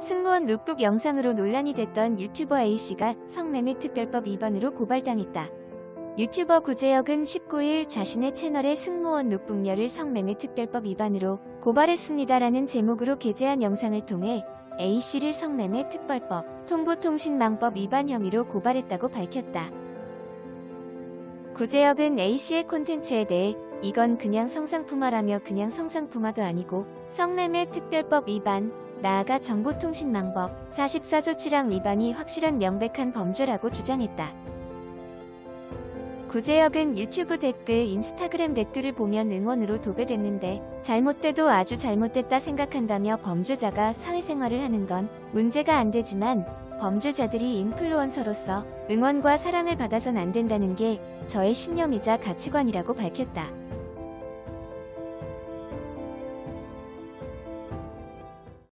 승무원 룩북 영상으로 논란이 됐던 유튜버 A씨가 성매매 특별법 위반으로 고발당했다. 유튜버 구재혁은 19일 자신의 채널에 승무원 룩북녀를 성매매 특별법 위반으로 고발했습니다라는 제목으로 게재한 영상을 통해 A씨를 성매매 특별법, 통보통신망법 위반 혐의로 고발했다고 밝혔다. 구재혁은 A씨의 콘텐츠에 대해 이건 그냥 성상품화라며 그냥 성상품화도 아니고 성매매 특별법 위반, 나아가 정보통신망법 44조 7항 위반이 확실한 명백한 범죄라고 주장했다. 구재혁은 유튜브 댓글, 인스타그램 댓글을 보면 응원으로 도배됐는데 잘못돼도 아주 잘못됐다 생각한다며 범죄자가 사회생활을 하는 건 문제가 안 되지만 범죄자들이 인플루언서로서 응원과 사랑을 받아선 안 된다는 게 저의 신념이자 가치관이라고 밝혔다.